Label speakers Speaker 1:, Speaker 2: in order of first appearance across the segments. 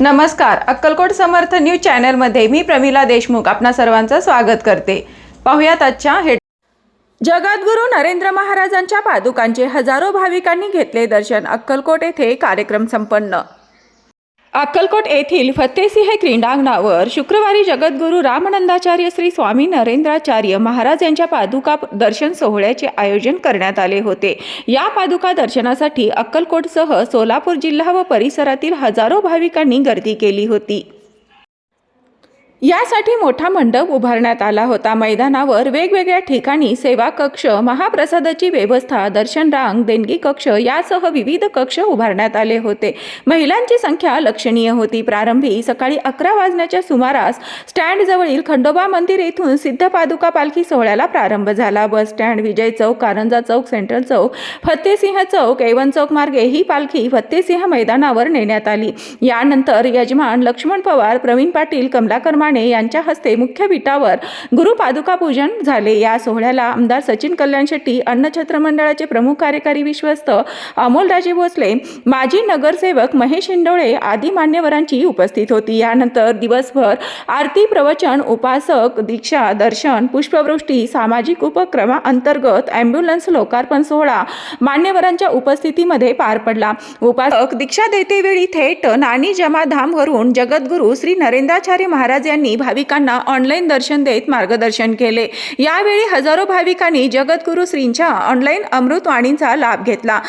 Speaker 1: नमस्कार. अक्कलकोट समर्थ न्यूज चॅनलमध्ये मी प्रमिला देशमुख आपणा सर्वांचं स्वागत करते. पाहुयात आजच्या हेड जगद्गुरू नरेंद्र महाराजांच्या पादुकांचे हजारो भाविकांनी घेतले दर्शन अक्कलकोट येथे कार्यक्रम संपन्न. अक्कलकोट येथील फतेसिंह क्रीडांगणावर शुक्रवारी जगद्गुरू रामनंदाचार्य श्री स्वामी नरेंद्राचार्य महाराज यांच्या पादुका दर्शन सोहळ्याचे आयोजन करण्यात आले होते. या पादुका दर्शनासाठी अक्कलकोटसह सोलापूर जिल्हा व परिसरातील हजारो भाविकांनी गर्दी केली होती. यासाठी मोठा मंडप उभारण्यात आला होता. मैदानावर वेगवेगळ्या ठिकाणी सेवा कक्ष महाप्रसादाची व्यवस्था दर्शन रांग देणगी कक्ष यासह विविध कक्ष उभारण्यात आले होते. महिलांची संख्या लक्षणीय होती. प्रारंभी सकाळी अकरा वाजण्याच्या सुमारास स्टँडजवळील खंडोबा मंदिर येथून सिद्ध पादुका पालखी सोहळ्याला प्रारंभ झाला. Bus stand Vijay Chowk Karanja Chowk central Chowk Fattesinh Chowk Avon Chowk मार्गे ही पालखी फत्तेसिंह मैदानावर नेण्यात आली. यानंतर यजमान लक्ष्मण पवार प्रवीण पाटील कमलाकर माने यांच्या हस्ते मुख्य पीठावर गुरुपादुका पूजन झाले. या सोहळ्याला आमदार सचिन कल्याण शेट्टी अन्नछत्र मंडळाचे प्रमुख कार्यकारी विश्वस्त अमोलराजे भोसले माजी नगरसेवक महेश इंडोळे आदी मान्यवरांची उपस्थित होती. यानंतर दिवसभर आरती प्रवचन उपासक दीक्षा दर्शन पुष्पवृष्टी सामाजिक उपक्रमाअंतर्गत ॲम्ब्युलन्स लोकार्पण सोहळा मान्यवरांच्या उपस्थितीमध्ये पार पडला. उपासक दीक्षा देतेवेळी थेट नानी जमाधामवरून जगद्गुरू श्री नरेंद्राचार्य महाराज यांनी भाविकांना ऑनलाईन दर्शन देत मार्गदर्शन केले. यावेळी हजारो भाविकांनी जगद्गुरू श्रींच्या ऑनलाईन अमृतवाणींचा लाभ घेतला.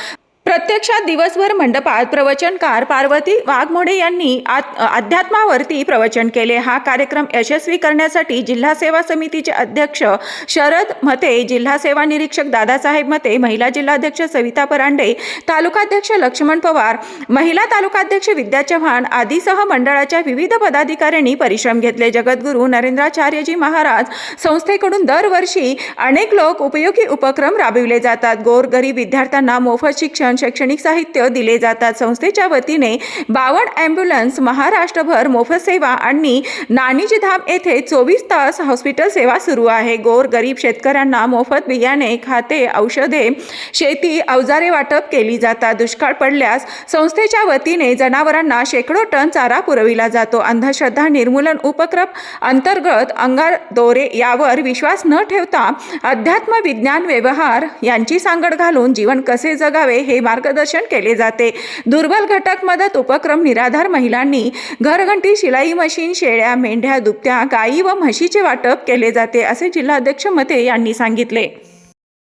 Speaker 1: प्रत्यक्षात दिवसभर मंडपात प्रवचनकार पार्वती वाघमोडे यांनी अध्यात्मावरती प्रवचन केले. हा कार्यक्रम यशस्वी करण्यासाठी जिल्हा सेवा समितीचे अध्यक्ष शरद मते जिल्हा सेवा निरीक्षक दादासाहेब मते महिला जिल्हाध्यक्ष सविता परांडे तालुकाध्यक्ष लक्ष्मण पवार महिला तालुकाध्यक्ष विद्या चव्हाण आदीसह मंडळाच्या विविध पदाधिकाऱ्यांनी परिश्रम घेतले. जगद्गुरू नरेंद्राचार्यजी महाराज संस्थेकडून दरवर्षी अनेक लोक उपयोगी उपक्रम राबविले जातात. गोरगरीब विद्यार्थ्यांना मोफत शिक्षण शैक्षणिक साहित्य दिले जातात. संस्थेच्या वतीने बावन्न ॲम्ब्युलन्स महाराष्ट्रभर मोफत सेवा आणि नानीजी धाम येथे चोवीस तास हॉस्पिटल सेवा सुरू आहे. गोर गरीब शेतकऱ्यांना मोफत बियाणे खाते औषधे शेती अवजारे वाटप केली जातात. दुष्काळ पडल्यास संस्थेच्या वतीने जनावरांना शेकडो टन चारा पुरविला जातो. अंधश्रद्धा निर्मूलन उपक्रम अंतर्गत अंगार दोरे यावर विश्वास न ठेवता अध्यात्म विज्ञान व्यवहार यांची सांगड घालून जीवन कसे जगावे हे मार्गदर्शन केले जाते. दुर्बल घटक मदत उपक्रम निराधार महिलांनी घरघंटी शिलाई मशीन शेळ्या मेंढ्या दुभत्या गायी व म्हशीचे वाटप केले जाते असे जिल्हाध्यक्ष मते यांनी सांगितले.